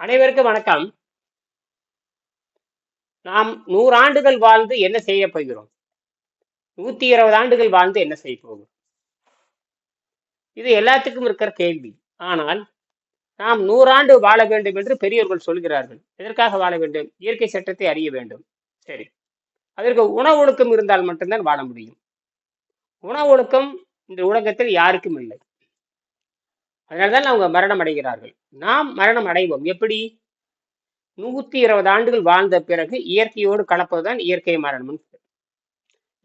அனைவருக்கும் வணக்கம். நாம் நூறாண்டுகள் வாழ்ந்து என்ன செய்ய போகிறோம்? நூத்தி இருபது ஆண்டுகள் வாழ்ந்து என்ன செய்ய போகிறோம்? இது எல்லாத்துக்கும் இருக்கிற கேள்வி. ஆனால் நாம் நூறாண்டு வாழ வேண்டும் என்று பெரியவர்கள் சொல்கிறார்கள். எதற்காக வாழ வேண்டும்? இயற்கை சட்டத்தை அறிய வேண்டும். சரி. அதற்கு உணவு ஒழுக்கம் இருந்தால் மட்டும்தான் வாழ முடியும். உணவு ஒழுக்கம் இந்த உலகத்தில் யாருக்கும் இல்லை. அதனால்தான் அவங்க மரணம் அடைகிறார்கள். நாம் மரணம் அடைவோம். எப்படி? நூத்தி இருபது ஆண்டுகள் வாழ்ந்த பிறகு இயற்கையோடு கலப்பதுதான் இயற்கை மரணம்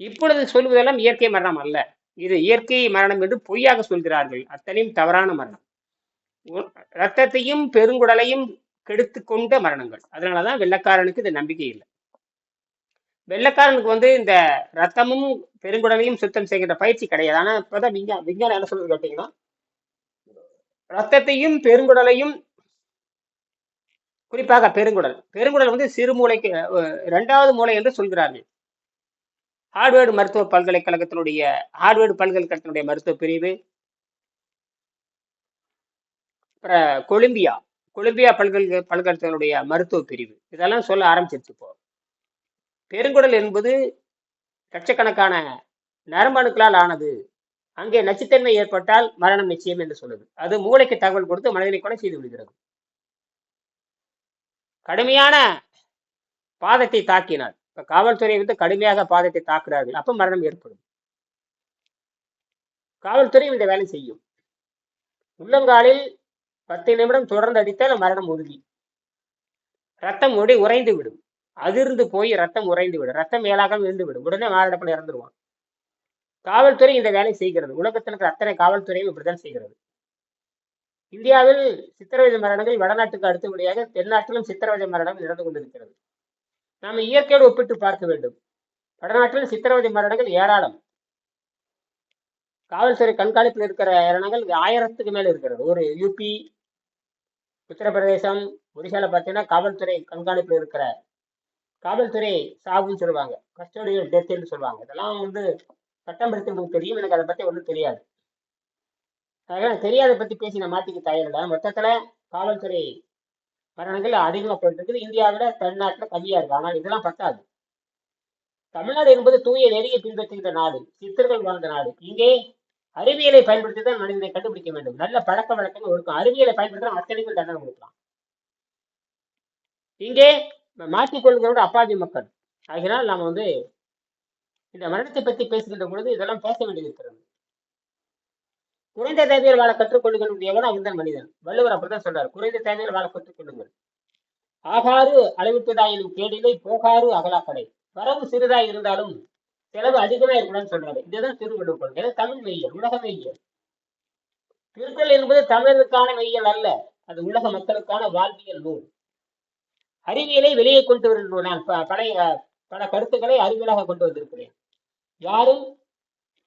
இப்பொழுது சொல்வதெல்லாம் இயற்கை மரணம் அல்ல. இது இயற்கை மரணம் என்று பொய்யாக சொல்கிறார்கள். அத்தனையும் தவறான மரணம். ரத்தத்தையும் பெருங்குடலையும் கெடுத்து கொண்ட மரணங்கள். அதனாலதான் வெள்ளக்காரனுக்கு இது நம்பிக்கை இல்லை. வெள்ளக்காரனுக்கு வந்து இந்த ரத்தமும் பெருங்குடலையும் சுத்தம் செய்கின்ற பயிற்சி கிடையாது. ஆனா இப்பதான் விஞ்ஞா விஞ்ஞானம் என்ன சொல்றது கேட்டீங்கன்னா ரத்தத்தையும் பெருங்குடலையும் குறிப்பாக பெருங்குடல். பெருங்குடல் வந்து சிறுமூளைக்கு அஹ், இரண்டாவது மூளை என்று சொல்கிறார்கள். ஹார்ட்வேர்டு மருத்துவ பல்கலைக்கழகத்தினுடைய ஹார்ட்வேர்டு பல்கலைக்கழகத்தினுடைய மருத்துவ பிரிவு. அப்புறம் கொலம்பியா கொலம்பியா பல்கலை பல்கலைக்கழகத்தினுடைய மருத்துவ பிரிவு. இதெல்லாம் சொல்ல ஆரம்பிச்சிருச்சு இப்போ. பெருங்குடல் என்பது லட்சக்கணக்கான நரம்பணுக்களால் ஆனது. அங்கே நச்சுத்தன்மை ஏற்பட்டால் மரணம் நிச்சயம் என்று சொல்லுது. அது மூளைக்கு தகவல் கொடுத்து மனிதனை கொலை செய்து விடுகிறது. கடுமையான பாதத்தை தாக்கினார். இப்ப காவல்துறை வந்து கடுமையாக பாதத்தை தாக்குறார்கள். அப்ப மரணம் ஏற்படும். காவல்துறை இந்த வேலை செய்யும். உள்ளங்காலில் பத்து நிமிடம் தொடர்ந்து அடித்தால் மரணம் உறுதி. ரத்தம் ஒடி உறைந்து விடும். அதிர்ந்து போய் ரத்தம் உறைந்து விடும். ரத்தம் மேலாக இருந்து விடும். உடனே மாரடைப்பில் இறந்துருவான். காவல்துறை இந்த வேலை செய்கிறது. உலகத்தில் இருக்கிற அத்தனை காவல்துறையும் இப்படிதான் செய்கிறது. இந்தியாவில் சித்திரவதை மரணங்கள் வடநாட்டுக்கு அடுத்தபடியாக தென்னாட்டிலும் சித்திரவதை மரணம் நடந்து கொண்டிருக்கிறது. நாம் இயற்கையோடு ஒப்பிட்டு பார்க்க வேண்டும். வடநாட்டில் சித்திரவதை மரணங்கள் ஏராளம். காவல்துறை கண்காணிப்பில் இருக்கிற மரணங்கள் ஆயிரத்துக்கு மேல இருக்கிறது. ஒரு யூபி உத்தரப்பிரதேசம் ஒடிசால பார்த்தீங்கன்னா காவல்துறை கண்காணிப்பில் இருக்கிற காவல்துறை சாவுன்னு சொல்லுவாங்க. கஸ்டோடியல் டெத்துன்னு சொல்லுவாங்க. இதெல்லாம் வந்து சட்டம் படித்தவங்களுக்கு தெரியும் எனக்கு அதை பத்தி ஒன்றும் தெரியாது. அதெல்லாம் தெரியாத பத்தி பேசி நான் மாட்டிக்க தயாரில்லை. மொத்தத்துல காவல்துறை மரணங்கள் அதிகமாக போயிட்டு இருக்குது. இந்தியாவில தமிழ்நாட்டில் கம்மியாக இருக்கு. ஆனால் இதெல்லாம் பத்தாது. தமிழ்நாடு என்பது தூய நெறியை பின்பற்றுகின்ற நாடு. சித்தர்கள் வாழ்ந்த நாடு. இங்கே அறிவியலை பயன்படுத்தி தான் மனிதனை கண்டுபிடிக்க வேண்டும். நல்ல பழக்க வழக்கங்கள் ஒழுக்கம். அறிவியலை பயன்படுத்தினா அத்தனைக்கும் தண்டனை கொடுக்கலாம். இங்கே மாற்றிக்கொள்கிறோட அப்பாவி மக்கள். ஆகினால் நாம் வந்து இந்த மரணத்தை பற்றி பேசுகின்ற பொழுது இதெல்லாம் பேச வேண்டியது இருக்கிறது குறைந்த தேவையில் வாழ கற்றுக்கொள்ளுங்கள் எவனோ அவன்தான் மனிதன். வள்ளுவர் அப்படிதான் சொல்றார். குறைந்த தேவையில் வாழ கற்றுக்கொள்ளுங்கள். ஆகாறு அளவிட்டதாயினும் கேடிலை போகாறு அகலாக்கடை. வரவு சிறிதாய் இருந்தாலும் செலவு அதிகமா இருக்கணும்னு சொல்றாரு. இதுதான் திருவள்ளுவர் கொள்கை தமிழ் மெய்யல் உலக மெய்யல் திருக்குறள் என்பது தமிழருக்கான மெய்யல் அல்ல. அது உலக மக்களுக்கான வாழ்வியல் நூல். அறிவியலை வெளியே கொண்டு வரும் நான் பழைய பல கருத்துக்களை அறிவியலாக கொண்டு வந்திருக்கிறேன். யாரும்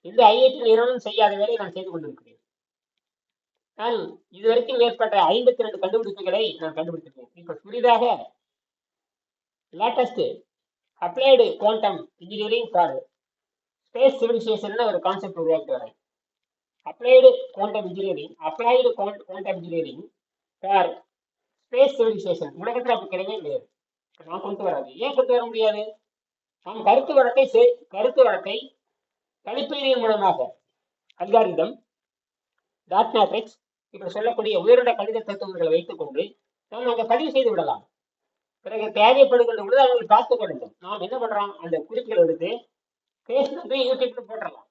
இந்த ஐஐடி நிறுவனம் செய்யாத வேலையை நான் செய்து கொண்டிருக்கிறேன். நான் இதுவரைக்கும் மேற்பட்ட ஐம்பத்தி ரெண்டு கண்டுபிடிப்புகளை நான் கண்டுபிடித்திருக்கேன் இப்ப புதிதாக latest applied quantum engineering for space civilisation ஒரு கான்செப்ட் உருவாக்கி வரேன் applied quantum engineering applied quantum engineering for space civilisation உலகத்தில் அப்படி கிடையவே கிடையாது நான் கொண்டு வராது. ஏன் கொண்டு வர முடியாது? நாம் கருத்து வழக்கை கருத்து வழக்கை கணிப்பீடின் மூலமாக அல்காரிதம் டாட் மேட்ரிக்ஸ் இப்படி சொல்லக்கூடிய உயர்ந்த கணித தத்துவங்களை வைத்துக் கொண்டு நாம் அங்கே பதிவு செய்து விடலாம். பிறகு தேவைப்படுகின்ற பொழுது அவங்களை பார்த்துக் கொள்ளணும் நாம் என்ன பண்றோம்? அந்த குறிப்புகள் எடுத்து ஃபேஸ்புக்லையும் யூடியூப்ல போட்டுடலாம்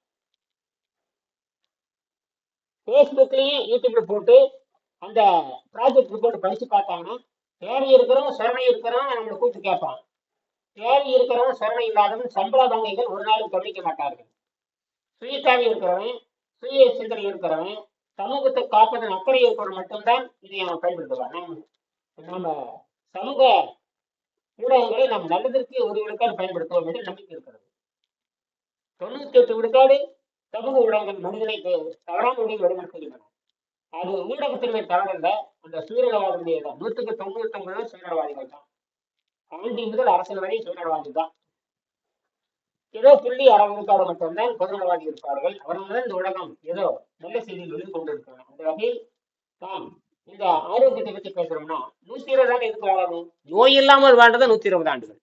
ஃபேஸ்புக்லையும் யூடியூப்ல போட்டு அந்த ப்ராஜெக்ட் ரிப்போர்ட் படிச்சு பார்த்தாங்கன்னா தேவை இருக்கிறவன் சிறமை இருக்கிறோம் நம்மளை கூப்பிட்டு கேட்பான். தேவை இருக்கிறவன் சொரணை இல்லாதவன்? சம்பள வங்கிகள் ஒரு நாளும் கவனிக்க மாட்டார்கள். சுய இருக்கிறவன் சுய சிந்தனை இருக்கிறவன் சமூகத்தை காப்பதன் அக்கறை இருக்கிறவன் மட்டும்தான் இதை அவன் பயன்படுத்துவான் நம்ம சமூக ஊடகங்களை நாம் நல்லதற்கு ஒரு விழுக்காடு பயன்படுத்துவோம் என்று நம்பிக்கை இருக்கிறது. தொண்ணூத்தி எட்டு விழுக்காடு சமூக ஊடகங்கள் மனிதனை தவறான முடிவு வழிநடத்துகின்றன. அது ஊடகத்தின் மேல் தவறல்ல. அந்த சுயநலவாதிகளே தான். நூற்றுக்கு தொண்ணூத்தி ஒன்பது சூரியவாதிகள் தான். ஆண்டி முதல் அரசன் வரை சுயநலவாதி தான் ஏதோ புள்ளி அரை மட்டும்தான் பொதுநலவாதி இருப்பார்கள். அவர்கள்தான் இந்த உலகம். ஏதோ நல்ல செய்திகள் எழுதி கொண்டிருக்கிறார். அந்த வகையில் நாம் இந்த ஆரோக்கியத்தை பத்தி பேசுறோம்னா நூத்தி இருபது ஆண்டு எதுக்கு வாழணும்? நோய் இல்லாமல் வாழ்றது நூத்தி இருபது ஆண்டுகள்.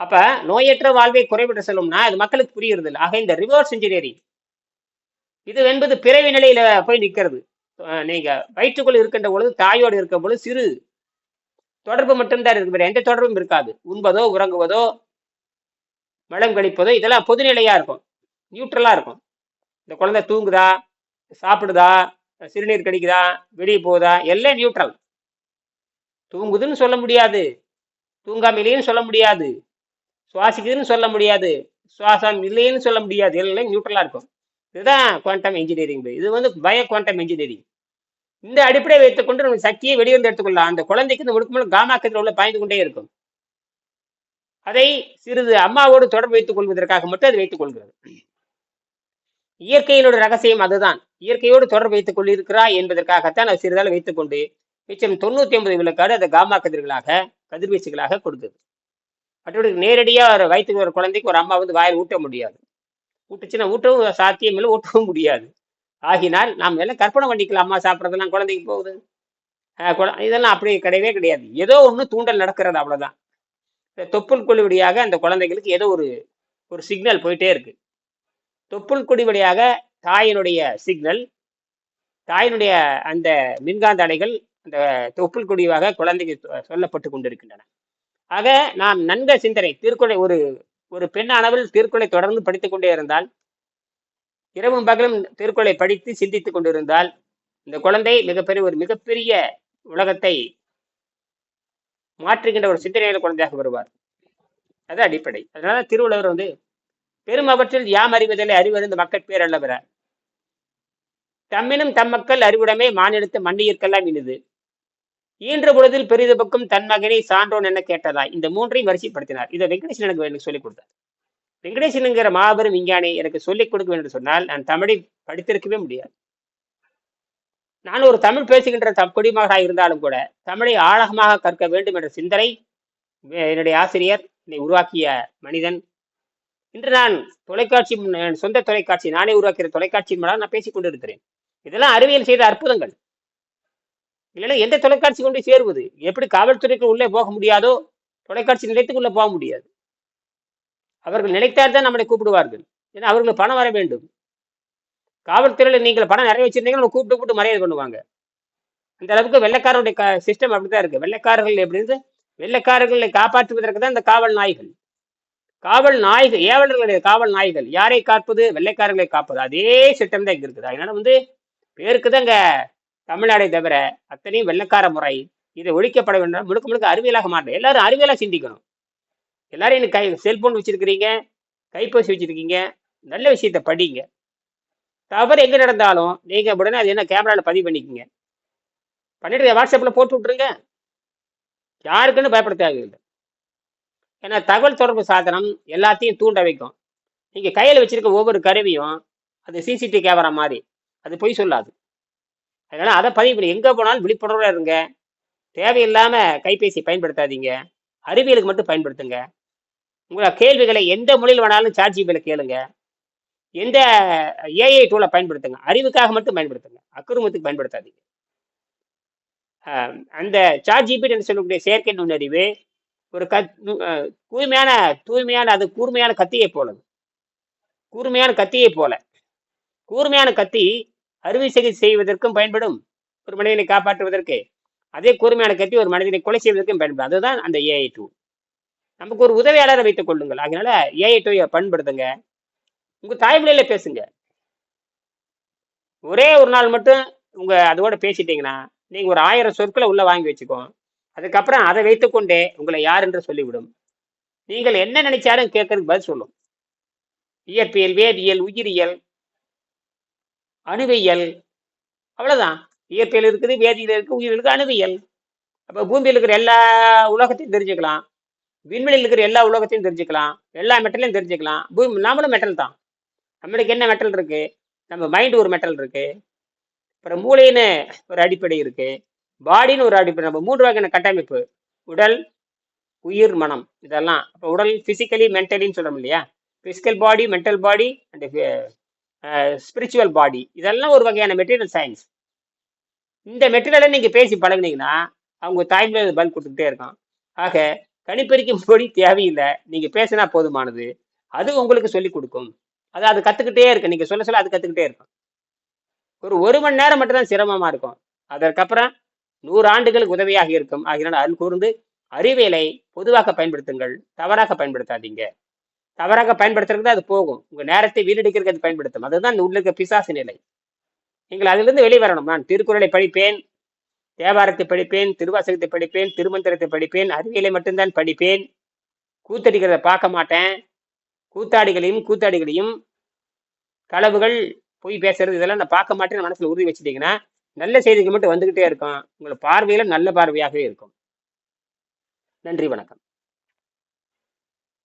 அப்ப நோயற்ற வாழ்வை குறைவிட செல்லும்னா அது மக்களுக்கு புரியுறது இல்லை. ஆக இந்த ரிவர்ஸ் இன்ஜினியரிங் இது என்பது பிறவி நிலையில போய் நிக்கிறது. நீங்க வயிற்றுக்குள் இருக்கின்ற பொழுது தாயோடு இருக்கும் பொழுது சிறு தொடர்பு மட்டும்தான் இருக்கு வேற எந்த தொடர்பும் இருக்காது. உண்பதோ உறங்குவதோ மலம் கழிப்பதோ இதெல்லாம் பொதுநிலையா இருக்கும். நியூட்ரலா இருக்கும். இந்த குழந்தை தூங்குதா? சாப்பிடுதா? சிறுநீர் கடிக்குதா? வெளியே போகுதா? எல்லாம் நியூட்ரல் தூங்குதுன்னு சொல்ல முடியாது. தூங்காமலேயும் சொல்ல முடியாது. சுவாசிக்குதுன்னு சொல்ல முடியாது. சுவாசம் இல்லைன்னு சொல்ல முடியாது. எல்லாம் நியூட்ரலா இருக்கும். இதுதான் குவாண்டம் இன்ஜினியரிங் இது. வந்து பயோ குவாண்டம் இன்ஜினியரிங் இந்த அடிப்படையை வைத்துக்கொண்டு நம்ம சக்தியை வெளிவந்து எடுத்துக்கொள்ளலாம். அந்த குழந்தைக்கு இந்த முழுக்க காமா கதிர் உள்ள பாய்ந்து கொண்டே இருக்கும். அதை சிறிது அம்மாவோடு தொடர்பு வைத்துக் கொள்வதற்காக மட்டும் அது வைத்துக் கொள்கிறது. இயற்கையினோட ரகசியம் அதுதான். இயற்கையோடு தொடர்பு வைத்துக் கொள்ளிருக்கிறாய் என்பதற்காகத்தான் அது சிறிதளவு வைத்துக் கொண்டு மிச்சம் தொண்ணூத்தி ஒன்பது விழுக்காடு அதை காமா கதிர்களாக கதிர்வீச்சுகளாக கொடுக்குது மற்றபடி நேரடியாக வயிற்றுக்கு ஒரு குழந்தைக்கு ஒரு அம்மா வந்து வாயில் ஊட்ட முடியாது. ஊட்டுச்சுன்னா ஊட்டவும் சாத்தியம் இல்லை ஊட்டவும் முடியாது. ஆகினால் நாம் எல்லாம் கற்பனை பண்ணிக்கலாம். அம்மா சாப்பிட்றதெல்லாம் குழந்தைக்கு போகுது. குழ- இதெல்லாம் அப்படி கிடையவே கிடையாது. ஏதோ ஒன்று தூண்டல் நடக்கிறது அவ்வளோதான் தொப்புள் கொடி வழியாக அந்த குழந்தைகளுக்கு ஏதோ ஒரு ஒரு சிக்னல் போயிட்டே இருக்கு. தொப்புள் கொடி வழியாக தாயினுடைய சிக்னல் தாயினுடைய அந்த மின்காந்த அலைகள் அந்த தொப்புள் குடிவாக குழந்தைக்கு சொ- சொல்லப்பட்டு கொண்டிருக்கின்றன. ஆக நாம் நன்க சிந்தனை திருக்குறளை ஒரு ஒரு பெண் அளவில் திருக்குறளை தொடர்ந்து படித்துக்கொண்டே இருந்தால் இரவும் பகலும் திருக்குறளை படித்து சிந்தித்துக் கொண்டிருந்தால் இந்த குழந்தை மிகப்பெரிய ஒரு மிகப்பெரிய உலகத்தை மாற்றுகின்ற ஒரு சிந்தனையான குழந்தையாக வருவார். அது அடிப்படை. அதனால திருவள்ளுவர் வந்து பெரும் அவற்றில் யாம் அறிவதில்லை அறிவறிந்த மக்கள் பேர் அல்லவர? தம்மினும் தம் மக்கள் அறிவுடைமை மாநிலத்து மண்ணியிற்கெல்லாம் இனிது. ஈன்ற பொழுதில் பெரிது பக்கம் தன் மகனை சான்றோன் என கேட்டதா இந்த மூன்றையும் வரிசைப்படுத்தினார். இதை வெங்கடேசன் எனக்கு எனக்கு சொல்லிக் கொடுத்தார். வெங்கடேசனுங்கிற மாபெரும் விஞ்ஞானி எனக்கு சொல்லிக் கொடுக்க வேண்டும் சொன்னால் நான் தமிழை படித்திருக்கவே முடியாது. நான் ஒரு தமிழ் பேசுகின்ற தம் குடிமகனாக இருந்தாலும் கூட தமிழை ஆழகமாக கற்க வேண்டும் என்ற சிந்தனை என்னுடைய ஆசிரியர் என்னை உருவாக்கிய மனிதன். இன்று நான் தொலைக்காட்சி என் சொந்த தொலைக்காட்சி நானே உருவாக்கிற தொலைக்காட்சியின் மூலம் நான் பேசிக் கொண்டிருக்கிறேன். இதெல்லாம் அறிவியல் செய்த அற்புதங்கள். இல்லைன்னா எந்த தொலைக்காட்சி கொண்டு சேருவது? எப்படி காவல்துறைக்கு உள்ளே போக முடியாதோ தொலைக்காட்சி நிலையத்துக்குள்ளே போக முடியாது. அவர்கள் நினைத்தால் தான் நம்மளை கூப்பிடுவார்கள். ஏன்னா அவர்களுக்கு பணம் வர வேண்டும். காவல்துறையில் நீங்கள் பணம் நிறைய வச்சிருந்தீங்கன்னா கூப்பிட்டு கூப்பிட்டு மரியாதை பண்ணுவாங்க. அந்த அளவுக்கு வெள்ளைக்காரருடைய சிஸ்டம் அப்படிதான் இருக்கு. வெள்ளைக்காரர்கள் எப்படின்னு வெள்ளைக்காரர்களை காப்பாற்றுவதற்கு தான் இந்த காவல் நாய்கள். காவல் நாய்கள் ஏவலர்களுடைய காவல் நாய்கள். யாரை காப்பது? வெள்ளைக்காரர்களை காப்பது. அதே சிஸ்டம் தான் இங்க இருக்குது. அதனால வந்து பேருக்கு தான் இங்க தமிழ்நாடை தவிர அத்தனையும் வெள்ளைக்கார முறை. இதை ஒழிக்கப்பட வேண்டும். முழுக்க முழுக்க அறிவியலாக மாறணும். எல்லாரும் அறிவியலாக சிந்திக்கணும். எல்லாரும் எனக்கு கை செல்போன் வச்சுருக்கிறீங்க? கைபேசி வச்சுருக்கீங்க? நல்ல விஷயத்தை படிங்க. தவறு எங்கே நடந்தாலும் நீங்கள் உடனே அது என்ன கேமரால பதிவு பண்ணிக்கோங்க. பண்ணிட்டு வாட்ஸ்அப்பில் போட்டு விட்ருங்க யாருக்குன்னு பயப்பட தேவையில்லை. ஏன்னா தகவல் தொடர்பு சாதனம் எல்லாத்தையும் தூண்ட வைக்கும். நீங்கள் கையில் வச்சுருக்க ஒவ்வொரு கருவியும் அது சிசிடிவி கேமரா மாதிரி. அது பொய் சொல்லாது. அதனால் அதை பதிவு பண்ணி எங்கே போனாலும் விழிப்புணர்வோட இருங்க. தேவையில்லாமல் கைபேசி பயன்படுத்தாதீங்க. அறிவியலுக்கு மட்டும் பயன்படுத்துங்க. உங்களை கேள்விகளை எந்த மொழியில் வேணாலும் சார்ஜ் ஜிபியில் கேளுங்க. எந்த ஏஐ டூலை பயன்படுத்துங்க. அறிவுக்காக மட்டும் பயன்படுத்துங்க. அக்குறுமத்துக்கு பயன்படுத்தாதீங்க. அந்த சாட் ஜிபி என்று சொல்லக்கூடிய செயற்கை நுண்ணறிவு ஒரு கத் தூய்மையான தூய்மையான அது கூர்மையான கத்தியை போலது கூர்மையான கத்தியை போல. கூர்மையான கத்தி அறுவை சிகிச்சை செய்வதற்கும் பயன்படும். ஒரு மனிதனை காப்பாற்றுவதற்கு. அதே கூர்மையான கத்தி ஒரு மனிதனை கொலை செய்வதற்கும் பயன்படும். அதுதான் அந்த ஏஐ டூ நமக்கு ஒரு உதவியாளரை வைத்துக் கொள்ளுங்கள். அதனால ஏஐ டூ பயன்படுத்துங்க. உங்க தாய்மொழியில பேசுங்க. ஒரே ஒரு நாள் மட்டும் உங்க அதோட பேசிட்டீங்கன்னா நீங்க ஒரு ஆயிரம் சொற்களை உள்ள வாங்கி வச்சுக்கோ. அதுக்கப்புறம் அதை வைத்துக்கொண்டே உங்களை யார் என்று சொல்லிவிடும். நீங்கள் என்ன நினைச்சாலும் கேட்கறதுக்கு பதில் சொல்லும். இயற்பியல் வேதியியல் உயிரியல் அணுவியல் அவ்வளவுதான். இயற்பியல் இருக்குது வேதியியல் இருக்கு உயிரியல் இருக்கு அணுவியல். அப்ப பூமியில் இருக்கிற எல்லா உலகத்தையும் தெரிஞ்சுக்கலாம். விண்வெளியில் இருக்கிற எல்லா உலகத்தையும் தெரிஞ்சுக்கலாம். எல்லா மெட்டலையும் தெரிஞ்சுக்கலாம். பூமி நாமளும் மெட்டல் தான். நம்மளுக்கு என்ன மெட்டல் இருக்கு? நம்ம மைண்ட் ஒரு மெட்டல் இருக்கு. அப்புறம் மூளைன்னு ஒரு அடிப்படை இருக்கு. பாடின்னு ஒரு அடிப்படை. நம்ம மூன்று வகையான கட்டமைப்பு. உடல் உயிர் மனம். இதெல்லாம். அப்போ உடல் பிசிக்கலி மென்டலின்னு சொல்கிறோம் இல்லையா? Physical body mental body and spiritual body இதெல்லாம் ஒரு வகையான மெட்டீரியல் சயின்ஸ் இந்த மெட்டீரியலை நீங்கள் பேசி பழகினீங்கன்னா அவங்க தாய்மொழி பதில் கொடுத்துக்கிட்டே இருக்கான். ஆக கணிப்பொறிக்கும் மொழி தேவையில்லை. நீங்க பேசினா போதுமானது. அது உங்களுக்கு சொல்லி கொடுக்கும். அது அது கத்துக்கிட்டே இருக்கு. நீங்க சொல்ல சொல்ல அது கத்துக்கிட்டே இருக்கும். ஒரு ஒரு மணி நேரம் மட்டும்தான் சிரமமா இருக்கும். அதற்கப்புறம் நூறு ஆண்டுகளுக்கு உதவியாக இருக்கும். ஆகினால் அருள் கூர்ந்து அறிவியலை பொதுவாக பயன்படுத்துங்கள். தவறாக பயன்படுத்தாதீங்க. தவறாக பயன்படுத்துறது அது போகும். உங்க நேரத்தை வீணடிக்கிறதுக்கு அது பயன்படுத்தும். அதுதான் உள்ள இருக்க பிசாசு நிலை. நீங்கள் அதிலிருந்து வெளிவரணும். நான் திருக்குறளை படிப்பேன். தேவாரத்தை படிப்பேன் திருவாசகத்தை படிப்பேன் திருமந்திரத்தை படிப்பேன் அறிவியலை மட்டும்தான் படிப்பேன். கூத்தடிக்கிறத பார்க்க மாட்டேன். கூத்தாடிகளையும் கூத்தாடிகளையும் களவுகள் போய் பேசுறது இதெல்லாம் நான் பார்க்க மாட்டேன்னு மனசுல உறுதி வச்சுட்டீங்கன்னா நல்ல செய்திகள் மட்டும் வந்துகிட்டே இருக்கும். உங்களோட பார்வையில நல்ல பார்வையாகவே இருக்கும். நன்றி வணக்கம்.